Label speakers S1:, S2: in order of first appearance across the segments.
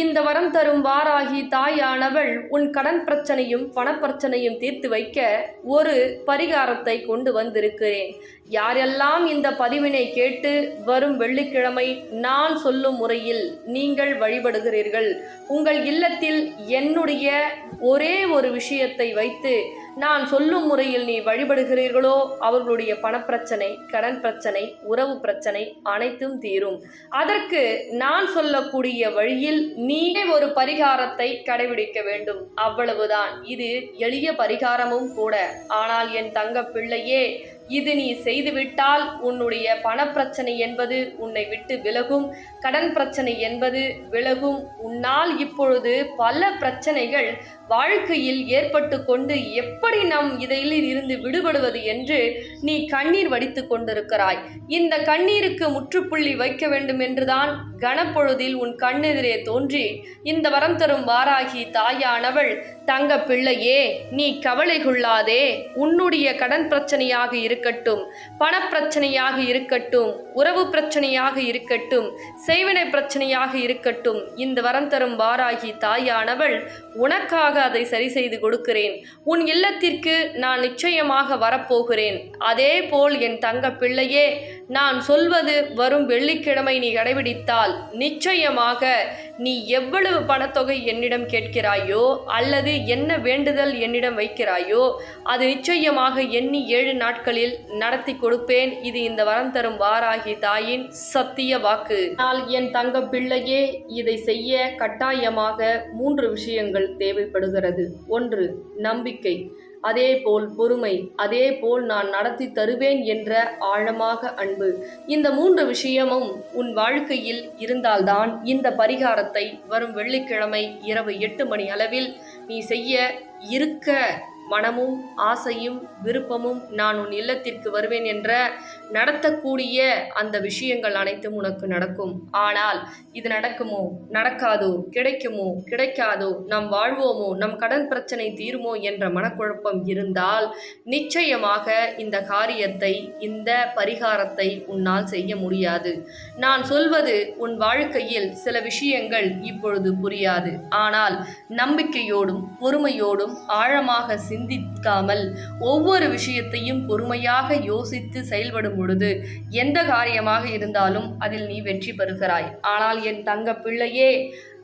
S1: இந்த வரம் தரும் வாராகி தாயானவள் உன் கடன் பிரச்சனையும் பணப்பிரச்சனையும் தீர்த்து வைக்க ஒரு பரிகாரத்தை கொண்டு வந்திருக்கிறேன். யாரெல்லாம் இந்த பதிவினை கேட்டு வரும் வெள்ளிக்கிழமை நான் சொல்லும் முறையில் நீங்கள் வழிபடுகிறீர்கள். உங்கள் இல்லத்தில் என்னுடைய ஒரே ஒரு விஷயத்தை வைத்து நான் சொல்லும் முறையில் நீ வழிபடுகிறீர்களோ? அவர்களுடைய பணப்பிரச்சனை கடன் பிரச்சனை உறவு பிரச்சனை அனைத்தும் தீரும். அதற்கு நான் சொல்லக்கூடிய வழியில் நீயே ஒரு பரிகாரத்தை கடைபிடிக்க வேண்டும். அவ்வளவுதான். இது எளிய பரிகாரமும் கூட. ஆனால் என் தங்க பிள்ளையே இது நீ செய்துவிட்டால் உன்னுடைய பணப்பிரச்சனை என்பது உன்னை விட்டு விலகும். கடன் பிரச்சனை என்பது விலகும். உன்னால் இப்பொழுது பல பிரச்சனைகள் வாழ்க்கையில் ஏற்பட்டு கொண்டு எப்படி நம் இதில் இருந்து விடுபடுவது என்று நீ கண்ணீர் வடித்து கொண்டிருக்கிறாய். இந்த கண்ணீருக்கு முற்றுப்புள்ளி வைக்க வேண்டும் என்றுதான் கனப்பொழுதில் உன் கண்ணெதிரே தோன்றி இந்த வரம் தரும் வாராகி தாயானவள் தங்க பிள்ளையே நீ கவலை கொள்ளாதே. உன்னுடைய கடன் பிரச்சனையாக இருக்கட்டும் பணப்பிரச்சனையாக இருக்கட்டும் உறவு பிரச்சனையாக இருக்கட்டும் செய்வினை பிரச்சனையாக இருக்கட்டும் இந்த வரம் தரும் வாராகி தாயானவள் உனக்காக அதை சரி செய்து கொடுக்கிறேன். உன் இல்லத்திற்கு நான் நிச்சயமாக வரப்போகிறேன். அதே போல் என் தங்க பிள்ளையே நான் சொல்வது வரும் வெள்ளிக்கிழமை நீ கடைபிடித்தால் நிச்சயமாக நீ எவ்வளவு பணத்தொகை என்னிடம் கேட்கிறாயோ அல்லது என்ன வேண்டுதல் என்னிடம் வைக்கிறாயோ அது நிச்சயமாக எண்ணி ஏழு நாட்களில் நடத்தி கொடுப்பேன். இது இந்த வரம் தரும் வாராகி தாயின் சத்திய வாக்கு. ஆனால் என் தங்க பிள்ளையே இதை செய்ய கட்டாயமாக மூன்று விஷயங்கள் தேவைப்படுகிறது. ஒன்று நம்பிக்கை. அதேபோல் பொறுமை அதேபோல் நான் நடத்தி தருவேன் என்ற ஆழமாக அன்பு. இந்த மூன்று விஷயமும் உன் வாழ்க்கையில் இருந்தால்தான் இந்த பரிகாரத்தை வரும் வெள்ளிக்கிழமை இரவு எட்டு மணி அளவில் நீ செய்ய இருக்க மனமும் ஆசையும் விருப்பமும் நான் உன் இல்லத்திற்கு வருவேன் என்ற நடத்தக்கூடிய அந்த விஷயங்கள் அனைத்தும் உனக்கு நடக்கும். ஆனால் இது நடக்குமோ? நடக்காதோ? கிடைக்குமோ? கிடைக்காதோ? நம் வாழ்வோமோ? நம் கடன் பிரச்சனை தீருமோ? என்ற மனக்குழப்பம் இருந்தால் நிச்சயமாக இந்த காரியத்தை இந்த பரிகாரத்தை உன்னால் செய்ய முடியாது. நான் சொல்வது உன் வாழ்க்கையில் சில விஷயங்கள் இப்பொழுது புரியாது. ஆனால் நம்பிக்கையோடும் பொறுமையோடும் ஆழமாக சிந்திக்காமல் ஒவ்வொரு விஷயத்தையும் பொறுமையாக யோசித்து செயல்படும் பொழுது எந்த காரியமாக இருந்தாலும் அதில் நீ வெற்றி பெறுகிறாய். ஆனால் என் தங்க பிள்ளையே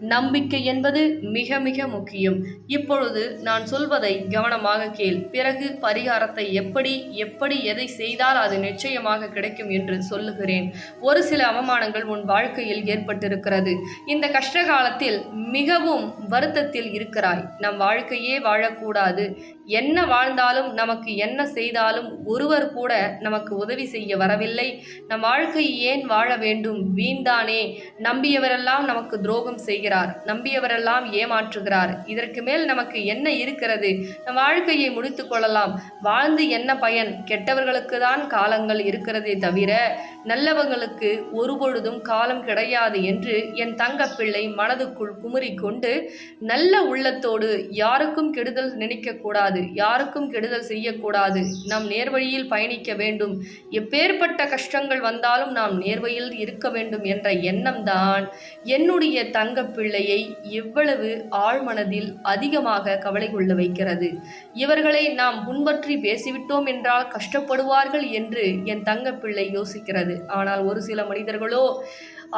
S1: நம்பிக்கை என்பது மிக மிக முக்கியம். இப்பொழுது நான் சொல்வதை கவனமாக கேள். பிறகு பரிகாரத்தை எப்படி எப்படி எதை செய்தால் அது நிச்சயமாக கிடைக்கும் என்று சொல்லுகிறேன். ஒரு சில அவமானங்கள் உன் வாழ்க்கையில் ஏற்பட்டிருக்கிறது. இந்த கஷ்ட காலத்தில் மிகவும் வருத்தத்தில் இருக்கிறாய். நம் வாழ்க்கையே வாழக்கூடாது. என்ன வாழ்ந்தாலும் நமக்கு என்ன செய்தாலும் ஒருவர் கூட நமக்கு உதவி செய்ய வரவில்லை. நம் வாழ்க்கை ஏன் வாழ வேண்டும்? வீண்தானே நம்பியவரெல்லாம் நமக்கு துரோகம் செய்கிறார் நம்பியவரெல்லாம் ஏமாற்றுகிறார். இதற்கு மேல் நமக்கு என்ன இருக்கிறது? நம் வாழ்க்கையை முடித்து கொள்ளலாம். வாழ்ந்து என்ன பயன்? கெட்டவர்களுக்கு தான் காலங்கள் இருக்கிறதே தவிர நல்லவங்களுக்கு ஒருபொழுதும் காலம் கிடையாது என்று என் தங்கப்பிள்ளை மனதுக்குள் குமுறிக்கொண்டு நல்ல உள்ளத்தோடு யாருக்கும் கெடுதல் நினைக்கக்கூடாது யாருக்கும் கெடுதல் செய்யக்கூடாது. நாம் நேர்வழியில் பயணிக்க வேண்டும். எப்பேற்பட்ட கஷ்டங்கள் வந்தாலும் நாம் நேர்வழியில் இருக்க வேண்டும் என்ற எண்ணம்தான் என்னுடைய பிள்ளையை எவ்வளவு ஆழ்மனதில் அதிகமாக கவலை கொள்ள வைக்கிறது? இவர்களை நாம் முன்பற்றி பேசிவிட்டோம் என்றால் கஷ்டப்படுவார்கள் என்று என் தங்கப்பிள்ளை யோசிக்கிறது. ஆனால் ஒரு சில மனிதர்களோ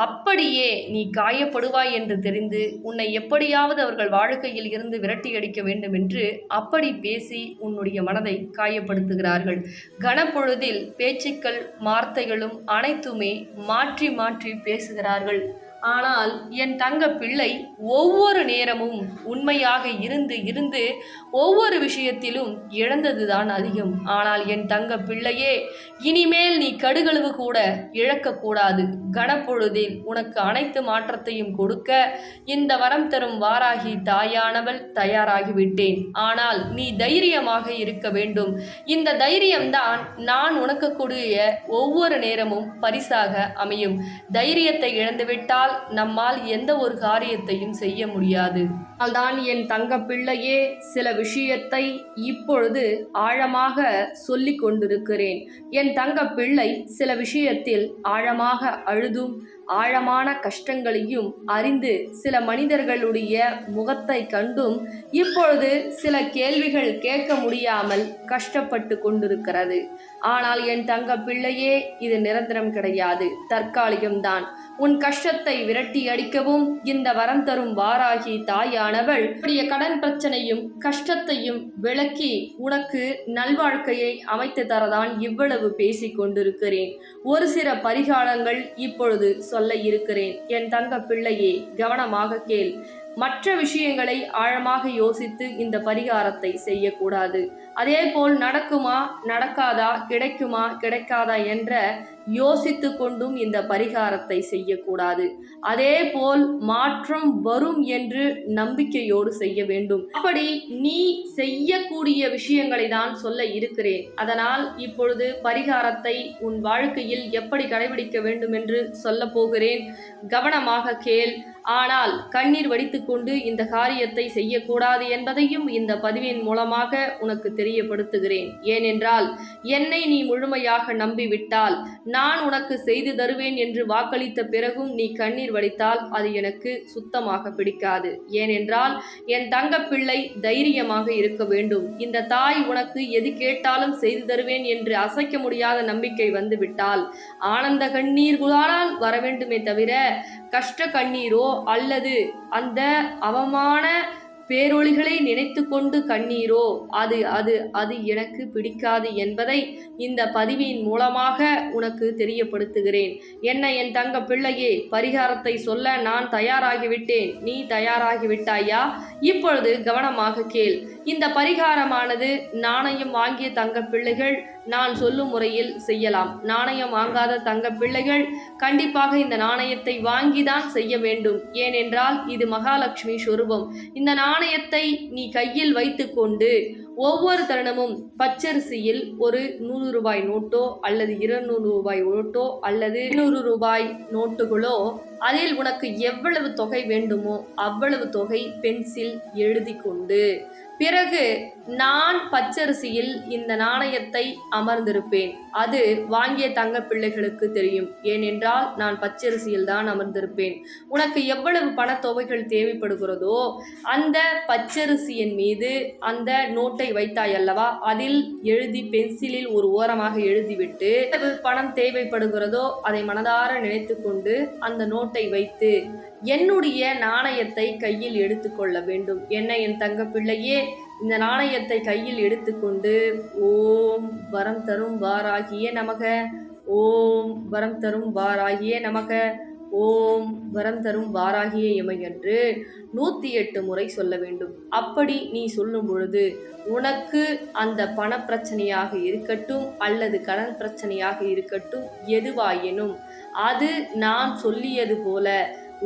S1: அப்படியே நீ காயப்படுவாய் என்று தெரிந்து உன்னை எப்படியாவது அவர்கள் வாழ்க்கையில் இருந்து விரட்டி அடிக்க வேண்டும் என்று அப்படி பேசி உன்னுடைய மனதை காயப்படுத்துகிறார்கள். கனப்பொழுதில் பேச்சுக்கள் வார்த்தைகளும் அனைத்துமே மாற்றி மாற்றி பேசுகிறார்கள். ஆனால் என் தங்க பிள்ளை ஒவ்வொரு நேரமும் உண்மையாக இருந்து இருந்து ஒவ்வொரு விஷயத்திலும் இழந்ததுதான் அதிகம். ஆனால் என் தங்க பிள்ளையே இனிமேல் நீ கடுகளவு கூட இழக்கக்கூடாது. கனப்பொழுதில் உனக்கு அனைத்து மாற்றத்தையும் கொடுக்க இந்த வரம் தரும் வாராகி தாயானவள் தயாராகிவிட்டேன். ஆனால் நீ தைரியமாக இருக்க வேண்டும். இந்த தைரியம்தான் நான் உனக்கு கூடிய ஒவ்வொரு நேரமும் பரிசாக அமையும். தைரியத்தை இழந்துவிட்டால் நம்மால் எந்த ஒரு காரியத்தையும் செய்ய முடியாது. அதனால்தான் என் தங்க பிள்ளையே. சில விஷயத்தை இப்பொழுது ஆழமாக சொல்லிக் கொண்டிருக்கிறேன். என் தங்க பிள்ளை சில விஷயத்தில் ஆழமாக அழுதும். ஆழமான கஷ்டங்களையும் அறிந்து சில மனிதர்களுடைய முகத்தை கண்டும் இப்பொழுது சில கேள்விகள் கேட்க முடியாமல் கஷ்டப்பட்டு கொண்டிருக்கிறது. ஆனால் என் தங்க பிள்ளையே இது நிரந்தரம் கிடையாது. தற்காலிகம்தான். உன் கஷ்டத்தை விரட்டி அடிக்கவும் இந்த வரம் தரும் வாராகி தாயானவள் உடைய கடன் பிரச்சனையும் கஷ்டத்தையும் விளக்கி உனக்கு நல்வாழ்க்கையை அமைத்து தரதான் இவ்வளவு பேசிக் கொண்டிருக்கிறேன். ஒரு சில பரிகாரங்கள் இப்பொழுது சொல்ல இருக்கிறேன். என் தங்க பிள்ளையே கவனமாக கேள். மற்ற விஷயங்களை ஆழமாக யோசித்து இந்த பரிகாரத்தை செய்யக்கூடாது. அதே போல் நடக்குமா நடக்காதா கிடைக்குமா கிடைக்காதா என்ற யோசித்து கொண்டும் இந்த பரிகாரத்தை செய்யக்கூடாது. அதே போல் மாற்றம் வரும் என்று நம்பிக்கையோடு செய்ய வேண்டும். அப்படி நீ செய்யக்கூடிய விஷயங்களை தான் சொல்ல இருக்கிறேன். அதனால் இப்பொழுது பரிகாரத்தை உன் வாழ்க்கையில் எப்படி கடைபிடிக்க வேண்டும் என்று சொல்ல போகிறேன். கவனமாக கேள். ஆனால் கண்ணீர் வடித்துக்கொண்டு இந்த காரியத்தை செய்யக்கூடாது என்பதையும் இந்த பதிவின் மூலமாக உனக்கு தெரியப்படுத்துகிறேன். ஏனென்றால் என்னை நீ முழுமையாக நம்பிவிட்டால் நான் உனக்கு செய்து தருவேன் என்று வாக்களித்த பிறகும் நீ கண்ணீர் வடித்தால் அது எனக்கு சுத்தமாக பிடிக்காது. ஏனென்றால் என் தங்க பிள்ளை தைரியமாக இருக்க வேண்டும். இந்த தாய் உனக்கு எது கேட்டாலும் செய்து தருவேன் என்று அசைக்க முடியாத நம்பிக்கை வந்துவிட்டால் ஆனந்த கண்ணீர் குதானால் வர வேண்டுமே தவிர கஷ்ட கண்ணீரோ அல்லது அந்த அவமான பேரொழிகளை நினைத்து கொண்டு கண்ணீரோ அது அது அது எனக்கு பிடிக்காது என்பதை இந்த பதிவின் மூலமாக உனக்கு தெரியப்படுத்துகிறேன். என்ன என் தங்க பிள்ளையே பரிகாரத்தை சொல்ல நான் தயாராகிவிட்டேன். நீ தயாராகிவிட்டாயா? இப்பொழுது கவனமாக கேள். இந்த பரிகாரமானது நாணயம் வாங்கிய தங்க பிள்ளைகள் நான் சொல்லும் முறையில் செய்யலாம். நாணயம் வாங்காத தங்க பிள்ளைகள் கண்டிப்பாக இந்த நாணயத்தை வாங்கிதான் செய்ய வேண்டும். ஏனென்றால் இது மகாலட்சுமி சொரூபம். இந்த நாணயத்தை நீ கையில் வைத்துக்கொண்டு ஒவ்வொரு தருணமும் பச்சரிசியில் ஒரு நூறு ரூபாய் நோட்டோ அல்லது இருநூறு ரூபாய் நோட்டோ அல்லது நூறு ரூபாய் நோட்டுகளோ அதில் உனக்கு எவ்வளவு தொகை வேண்டுமோ அவ்வளவு தொகை பென்சில் எழுதி கொண்டு. பிறகு நான் பச்சரிசியில் இந்த நாணயத்தை அமர்ந்திருப்பேன். அது வாங்கிய தங்க பிள்ளைகளுக்கு தெரியும். ஏனென்றால் நான் பச்சரிசியில் தான் அமர்ந்திருப்பேன். உனக்கு எவ்வளவு பணத்தொகைகள் தேவைப்படுகிறதோ அந்த பச்சரிசியின் மீது அந்த நோட்டை வைத்தாய் அல்லவா? அதில் எழுதி பென்சிலில் ஒரு ஓரமாக எழுதிவிட்டு பணம் தேவைப்படுகிறதோ அதை மனதார நினைத்து கொண்டு அந்த நோட்டை வைத்து என்னுடைய நாணயத்தை கையில் எடுத்துக்கொள்ள வேண்டும். என்ன என் தங்க பிள்ளையே? இந்த நாணயத்தை கையில் எடுத்துக்கொண்டு ஓம் வரம் தரும் வாராகிய நமக. ஓம் வரம் தரும் வாராகிய நமக. ஓம் வரம் தரும் வாராகிய எமையென்று நூற்றி எட்டு முறை சொல்ல வேண்டும். அப்படி நீ சொல்லும் பொழுது உனக்கு அந்த பணப்பிரச்சனையாக இருக்கட்டும் அல்லது கடன் பிரச்சனையாக இருக்கட்டும் எதுவாயினும் அது நான் சொல்லியது போல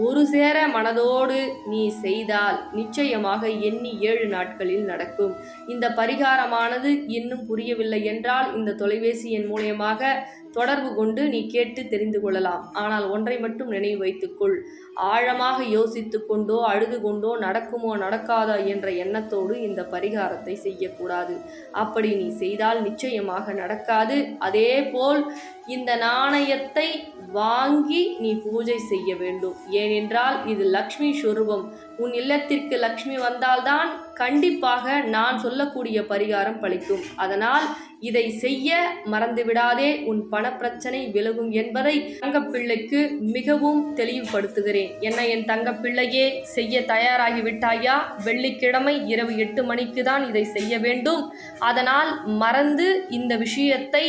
S1: ஒரு சேர மனதோடு நீ செய்தால் நிச்சயமாக எண்ணி ஏழு நாட்களில் நடக்கும். இந்த பரிகாரமானது இன்னும் புரியவில்லை என்றால் இந்த தொலைபேசி எண் மூலியமாக தொடர்பு கொண்டு நீ கேட்டு தெரிந்து கொள்ளலாம். ஆனால் ஒன்றை மட்டும் நினைவு வைத்துக்கொள். ஆழமாக யோசித்து கொண்டோ அழுது கொண்டோ நடக்குமோ நடக்காதா என்ற எண்ணத்தோடு இந்த பரிகாரத்தை செய்யக்கூடாது. அப்படி நீ செய்தால் நிச்சயமாக நடக்காது. அதே போல் இந்த நாணயத்தை வாங்கி நீ பூஜை செய்ய வேண்டும். ஏனென்றால் இது லக்ஷ்மி சொரூபம். உன் இல்லத்திற்கு லக்ஷ்மி வந்தால்தான் கண்டிப்பாக நான் சொல்லக்கூடிய பரிகாரம் பலிக்கும் அதனால் இதை செய்ய மறந்துவிடாதே. உன் பணப்பிரச்சனை விலகும் என்பதை தங்கப்பிள்ளைக்கு மிகவும் தெளிவுபடுத்துகிறேன். என்ன என் தங்கப்பிள்ளையே செய்ய தயாராகி விட்டாயா வெள்ளிக்கிழமை இரவு எட்டு மணிக்கு தான் இதை செய்ய வேண்டும். அதனால் மறந்து இந்த விஷயத்தை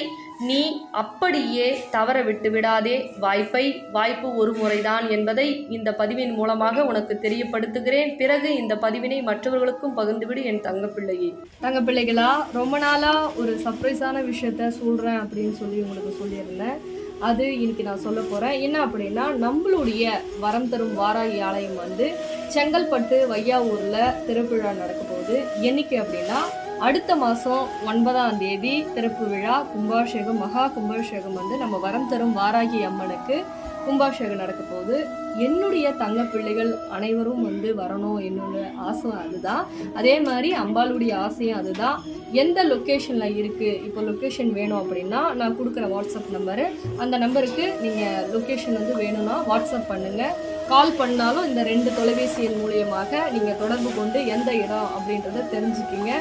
S1: நீ அப்படியே தவற விட்டு விடாதே. வாய்ப்பை வாய்ப்பு ஒரு முறைதான் என்பதை இந்த பதிவின் மூலமாக உனக்கு தெரியப்படுத்துகிறேன். பிறகு இந்த பதிவினை மற்றவர்களுக்கும் பகிர்ந்துவிடு என் தங்கப்பிள்ளையே. தங்கப்பிள்ளைகளா ரொம்ப நாளாக ஒரு சர்ப்ரைஸான விஷயத்த சொல்கிறேன் அப்படின்னு சொல்லி உங்களுக்கு சொல்லியிருந்தேன். அது இன்னைக்கு நான் சொல்ல போகிறேன் என்ன அப்படின்னா நம்மளுடைய வரம் தரும் வாராகி ஆலயம் வந்து செங்கல்பட்டு வையாவூரில் திருவிழா நடக்க போகுது என்னைக்கு அப்படின்னா அடுத்த மாதம் ஒன்பதாம் தேதி திறப்பு விழா. கும்பாபிஷேகம் மகா கும்பாபிஷேகம் வந்து நம்ம வரம் தரும் வாராகி அம்மனுக்கு கும்பாபிஷேகம் நடக்க போகுது. என்னுடைய தங்க பிள்ளைகள் அனைவரும் வந்து வரணும் என்னோட ஆசை அதுதான். அதே மாதிரி அம்பாளுடைய ஆசையும் அதுதான். எந்த லொக்கேஷனில் இருக்குது இப்போ லொக்கேஷன் வேணும் அப்படின்னா நான் கொடுக்குற வாட்ஸ்அப் நம்பரு. அந்த நம்பருக்கு நீங்கள் லொக்கேஷன் வந்து வேணும்னா வாட்ஸ்அப் பண்ணுங்கள் கால் பண்ணாலும் இந்த ரெண்டு தொலைபேசியின் மூலியமாக நீங்கள் தொடர்பு கொண்டு எந்த இடம் அப்படின்றத தெரிஞ்சுக்கிங்க.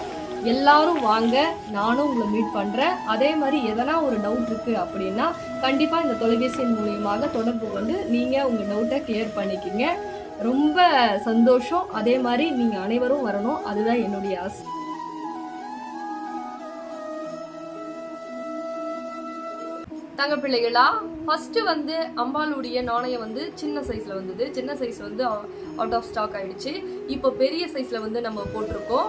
S1: எல்லாரும் வாங்க நானும் உங்களை மீட் பண்ணுறேன் அதே மாதிரி எதனா ஒரு டவுட் இருக்குது அப்படின்னா கண்டிப்பாக இந்த தொலைபேசியின் மூலியமாக தொடர்பு கொண்டு நீங்கள் உங்கள் டவுட்டை கிளியர் பண்ணிக்கிங்க. ரொம்ப சந்தோஷம். அதே மாதிரி நீங்கள் அனைவரும் வரணும். அதுதான் என்னுடைய ஆசை. தங்க பிள்ளைகளா ஃபஸ்ட்டு வந்து அம்பாளுடைய நாணயம் வந்து சின்ன சைஸில் வந்தது. சின்ன சைஸ் வந்து அவுட் ஆஃப் ஸ்டாக் ஆகிடுச்சு இப்போ பெரிய சைஸில் வந்து நம்ம போட்டிருக்கோம்.